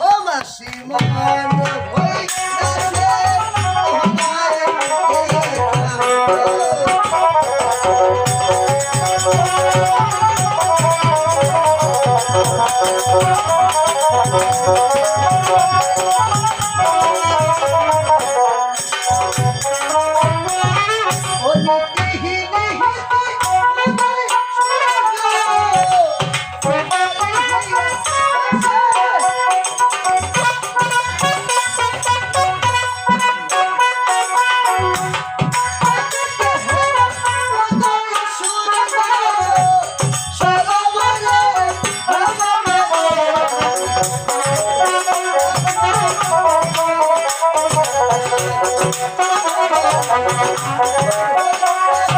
ও মাসি মন হইতাছে তোমায় ও Thank you.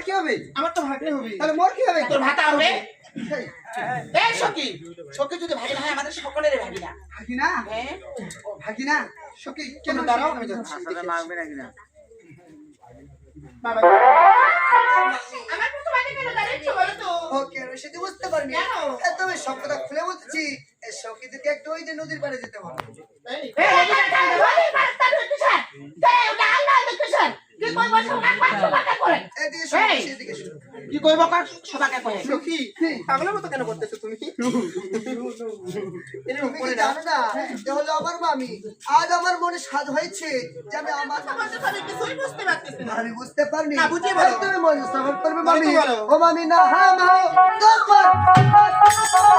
কি হবে? আমার তো ভাগ্নে হবে। তাহলে মোর কি হবে? তোর ভাতা হবে? এই, সখী সখী যদি ভাগিনা হয় আমাদের সকলের ভাগিনা। ভাগিনা? হ্যাঁ। সখী কেন দাঁড়াও আমি যাচ্ছি বাবা আমার কত ভাগে কেন দাঁড়িয়েছো বলো তো ওকে আমি সেটা বুঝতে পারিনি তবে সব কথা খুলে বলতেছি এই সখীদেরকে একটু ওই যে নদীর পাড়ে যেতে বলো কি সবাকে সখী পাগলের মতো কেন করতেছো তুমি জানো না আমার মামি আজ আমার মনে স্বাদ হয়েছে যে আমি আমার কিছুই বুঝতে আমি বুঝতে পারিনি না, বুঝিয়ে বলো। এই তুমি মনে সফর করবে বলো তো মামি বলো। ও মামি না হ্যাঁ মা তোমার তোমার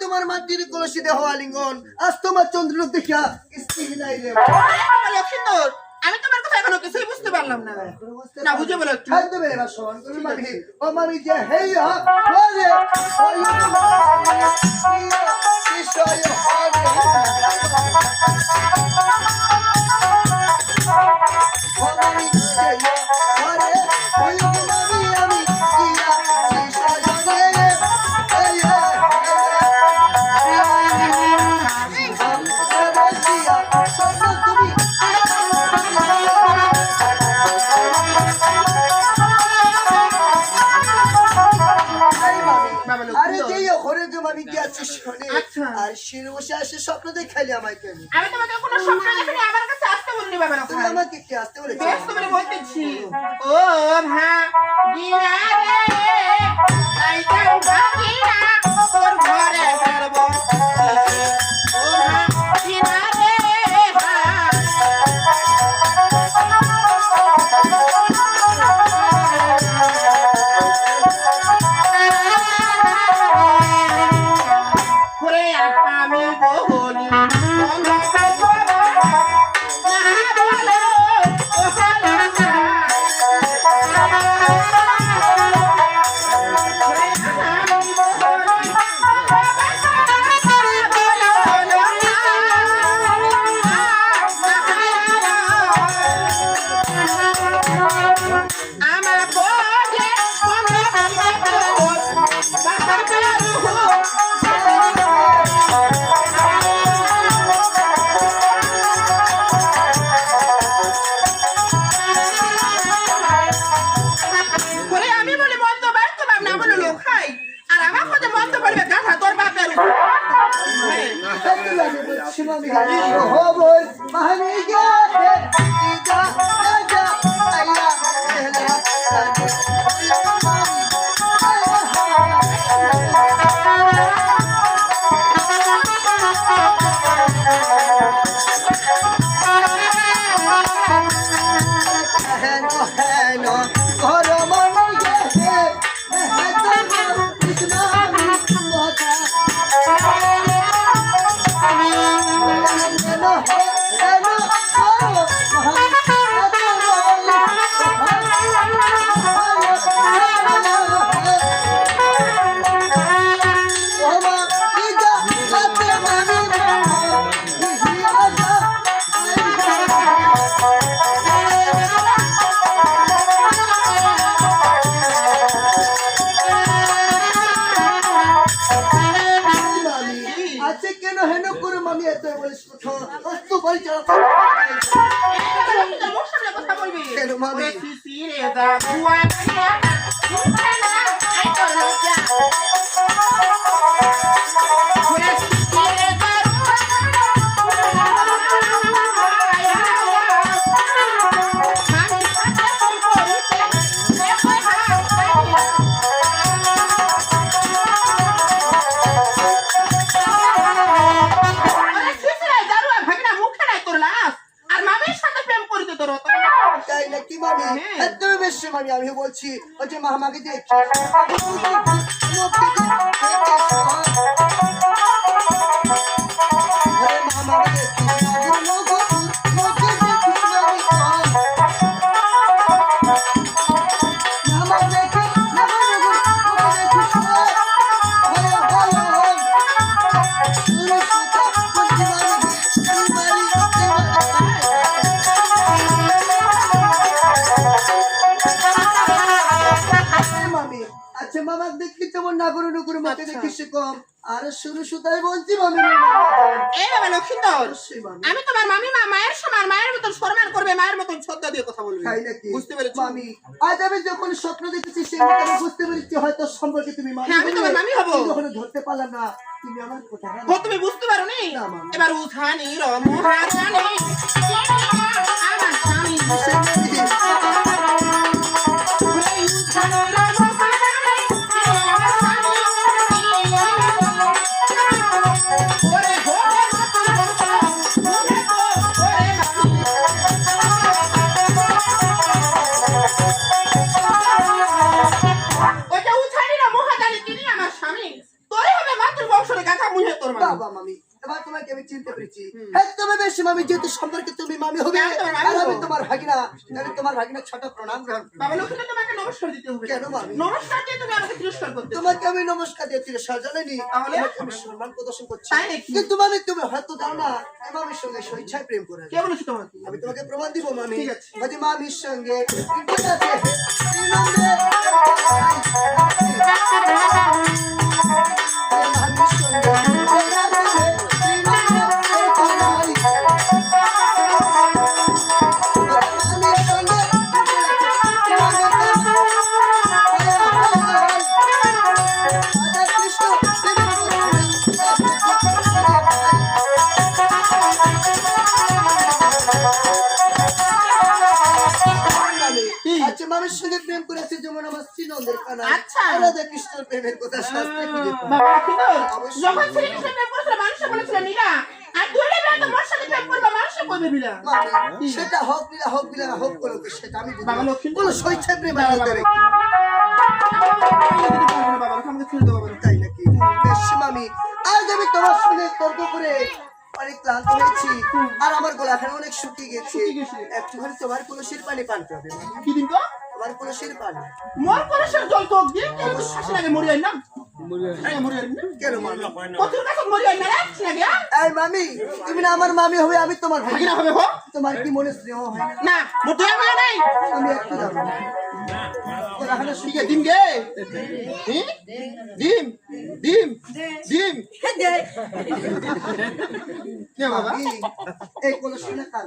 তোমার মাটির কলসি দেহ আলিঙ্গন আজ তোমার চন্দ্র দেখিয়া কি নাই রে। বাবা আমি তোমার কথা এখনও কিছুই বুঝতে পারলাম না। না, বুঝে বলো একটু। খাদ্য বেড়ে বা সমান করে মামি ও মামি যে হেই হা ওরে ওই বিষয় হবে আসে স্বপ্ন দেখাইলে আমায় কেন আমি। তোমাকে কোনো স্বপ্ন দেখিনি আমার কাছে আসতে বলিনি বাবা। তুমি আমাকে কি আসতে বলেছ? বেশ তোমার বলতেছি। ও ভাগিনা রে আইতাম ভাগিনা। তোর হেন হেন that. আমি ওই যে মা আমাকে দেখি তেমন না করে নুকুর মাকে আচ্ছা। দেখি সে কম। আর শুরু সুতাই বলছি মামি। এই বাবা অবশ্যই আমি তোমার মামি মা মায়ের সমান মায়ের মতন সম্মান করবে মায়ের মতন শ্রদ্ধা দিয়ে কথা বলবে। তাই নাকি? বুঝতে পেরেছ? মামি আজ আমি যখন স্বপ্ন দেখেছি সেই মতো আমি বুঝতে পেরেছি হয়তো সম্পর্কে তুমি মামি হ্যাঁ, আমি তোমার মামি হব। ওখানে ধরতে পারলাম না। তুমি আমার কথা ও তুমি বুঝতে পারো নি এবার উঠানি রমহারানি। আমার স্বামী উঠানি সম্পর্কে তুমি মামি হবে আর আমি তোমার ভাগিনা তাহলে তোমার ভাগিনা ছোট প্রণাম গ্রহণ করব। বাবা লক্ষ্মী তোমাকে নমস্কার দিতে হবে কেন মামি? নমস্কার দিয়ে তুমি আমাকে তিরস্কার করতে তোমাকে আমি নমস্কার দিয়ে তীরে সাজালেনি তাহলে? আমি সম্মান প্রদর্শন করছি? কিন্তু মামি তুমি হয়তো জানো না মামির সঙ্গে স্বেচ্ছায় প্রেম করে কে বলেছে তোমাকে আমি তোমাকে প্রমাণ দিব মামি ঠিক আছে। মামির সঙ্গে ঠিক আছে মামির সঙ্গে আচ্ছা মামির সঙ্গে প্রেম করেছে যেমন আমার শ্রীনন্দের কানা। আচ্ছা। আলাদা কৃষ্ণর প্রেমের কথা শাস্ত্রে খুঁজে পাই। বাবা লক্ষ্মী তো, অবশ্যই। যখন শ্রীকৃষ্ণ প্রেম করেছিল মানুষে বলেছিল নীলা আর দুইটা বিয়ে তো মোর প্রেম করবে মানুষে করবে বিলা সেটা হোক বিলা হোক বিলা হোক করো সেটা আমি বুঝি বাবা লক্ষ্মী কোনো স্বেচ্ছায় প্রেম বাবা। আমাকে ছেড়ে দাও তাই নাকি? বেশ মামি। আজ আমি তোমার সঙ্গে তর্ক করে অনেক ক্লান্ত হয়েছি। আর আমার গলাখানে অনেক শুকিয়ে গেছে। একটুখানি তোমার কলসির পানি পান করবে? মামি। কি দিন তো তোমার কলসির পানি? মোর কলেজের জল তো দিয়ে হাসি লাগে মরি আই না মরি না? কেন মামি? কতর কাছে মরি আই না? রে হাসি লাগে আ? এই মামি তুমি না আমার মামি হবে আমি তোমার ভাগিনা হবে তোমার কি মনে স্নেহ হয়? না আমি একটু ডিম গে ডিম ডিম ডিম কে বাবা? এই কলসি না কার?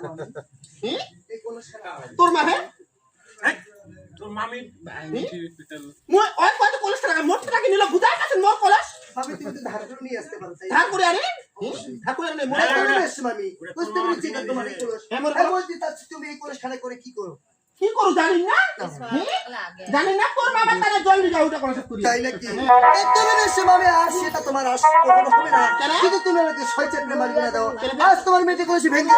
এই কলসি না কার? তোর মা হে তোর মামি। মই ওই কত কলেজ টাকা মোট টাকা নিল। বুদার কাছে মোর কলেজ মামি তুমি তো ধার করে নিয়ে আসতে পারো ধার করে আরে? ধার করে আরে মোর মামি। বুঝতে পেরেছি তোমার এই কলস। হ্যাঁ, বলছি, তা তুমি এই কলস খানে করে কি করো? কি করু জানি না জানি না তোর বাবা তারা জল দিয়ে যাও ওটা কলেজ করি তাই নাকি? তুমি বেশি, মামি, আর সেটা তোমার আশা কখনো হবে না। কিন্তু তুমি আমাকে শয়তান প্রেম মারিয়ে না দাও। আজ তোমার মেয়েটি কলসি ভেঙে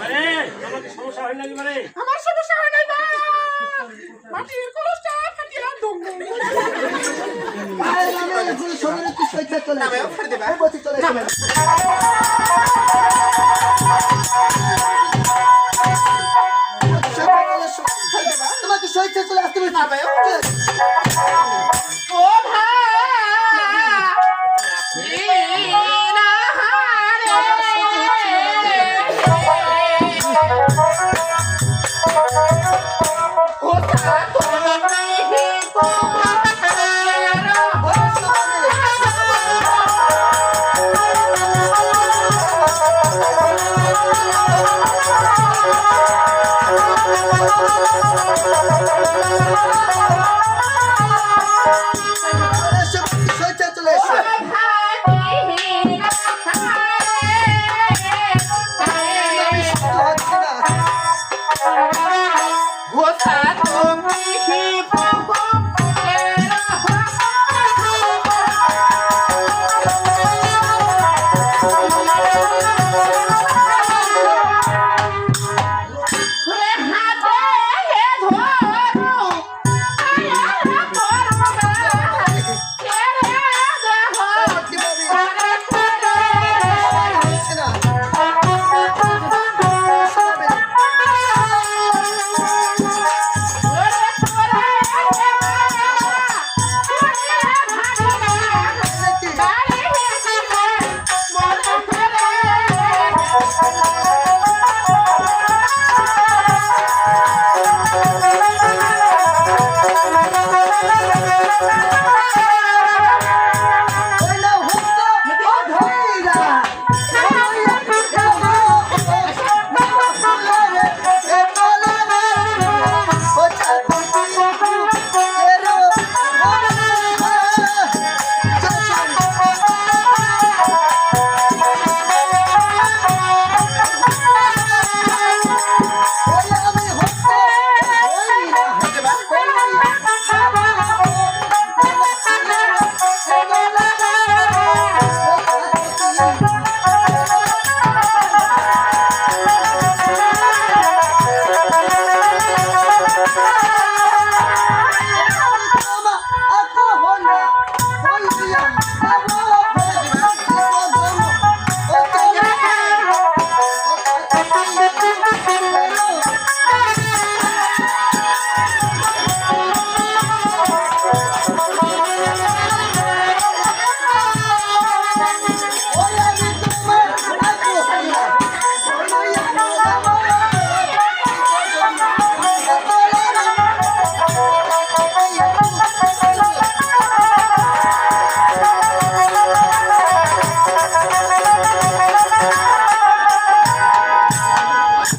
মানে আমাকে সমস্যা হয় নাকি মানে আমার সমস্যা হয় নাই বা মাটির কলেজটা ফাটিয়ে দম দম আয়, মামি, এখন সবার একটু শয়তান চলে না, ভাই, এসো। ছেড়ে দেবে। এই বলছি, চলে এসো, মামি। শয়তান চলে এসো। তোমাকে শয়তান চলে আসতে। না, ভাই, ও Thank you.